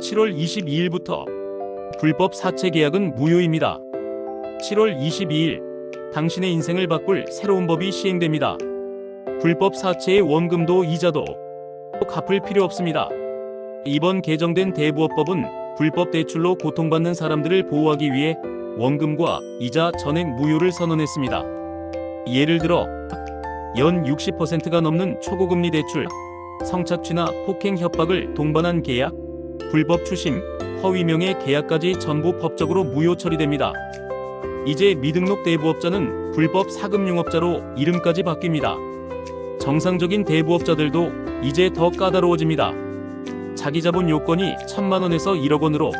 7월 22일부터 불법 사채 계약은 무효입니다. 7월 22일 당신의 인생을 바꿀 새로운 법이 시행됩니다. 불법 사채의 원금도 이자도 갚을 필요 없습니다. 이번 개정된 대부업법은 불법 대출로 고통받는 사람들을 보호하기 위해 원금과 이자 전액 무효를 선언했습니다. 예를 들어 연 60%가 넘는 초고금리 대출, 성착취나 폭행 협박을 동반한 계약, 불법 추심, 허위 명의 계약까지 전부 법적으로 무효 처리됩니다. 이제 미등록 대부업자는 불법 사금융업자로 이름까지 바뀝니다. 정상적인 대부업자들도 이제 더 까다로워집니다. 자기 자본 요건이 천만 원에서 1억 원으로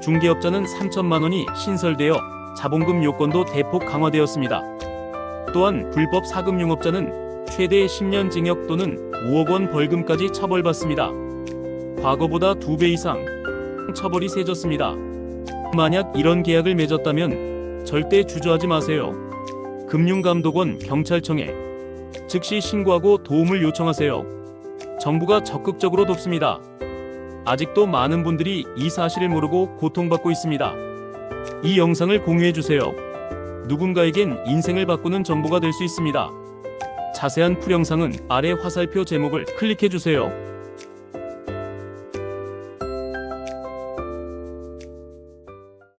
중개업자는 3천만 원이 신설되어 자본금 요건도 대폭 강화되었습니다. 또한 불법 사금융업자는 최대 10년 징역 또는 5억 원 벌금까지 처벌받습니다. 과거보다 2배 이상 처벌이 세졌습니다. 만약 이런 계약을 맺었다면 절대 주저하지 마세요. 금융감독원 경찰청에 즉시 신고하고 도움을 요청하세요. 정부가 적극적으로 돕습니다. 아직도 많은 분들이 이 사실을 모르고 고통받고 있습니다. 이 영상을 공유해 주세요. 누군가에겐 인생을 바꾸는 정보가 될 수 있습니다. 자세한 풀 영상은 아래 화살표 제목을 클릭해 주세요.